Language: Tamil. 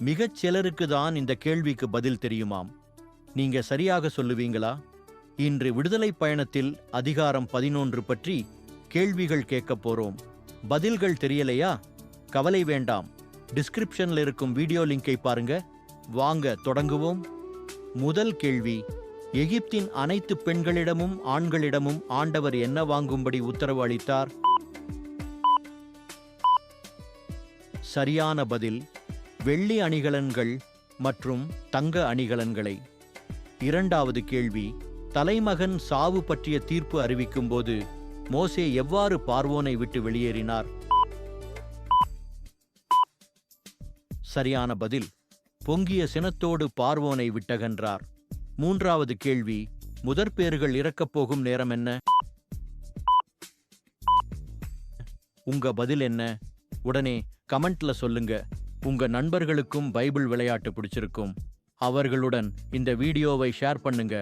மிகச் சிலருக்கு தான் இந்த கேள்விக்கு பதில் தெரியுமாம். நீங்க சரியாக சொல்லுவீங்களா? இன்று விடுதலை பயணத்தில் அதிகாரம் பதினொன்று பற்றி கேள்விகள் கேட்கப் போறோம். பதில்கள் தெரியலையா? கவலை வேண்டாம். டிஸ்கிரிப்ஷன்ல இருக்கும் வீடியோ லிங்கை பாருங்க. வாங்க தொடங்குவோம். முதல் கேள்வி எகிப்தின் அனைத்து பெண்களிடமும் ஆண்களிடமும் ஆண்டவர் என்ன வாங்கும்படி உத்தரவு அளித்தார்? சரியான பதில் வெள்ளி அணிகலன்கள் மற்றும் தங்க அணிகலன்களை. இரண்டாவது கேள்வி தலைமகன் சாவு பற்றிய தீர்ப்பு அறிவிக்கும்போது மோசே எவ்வாறு பார்வோனை விட்டு வெளியேறினார்? சரியான பதில் பொங்கிய சினத்தோடு பார்வோனை விட்டகன்றார். மூன்றாவது கேள்வி முதற்பேறுகள் இறக்கப் போகும் நேரம் என்ன? உங்க பதில் என்ன? உடனே கமெண்ட்ல சொல்லுங்க. உங்க நண்பர்களுக்கும் பைபிள் விளையாட்டு பிடிச்சிருக்கும். அவர்களுடன் இந்த வீடியோவை ஷேர் பண்ணுங்க.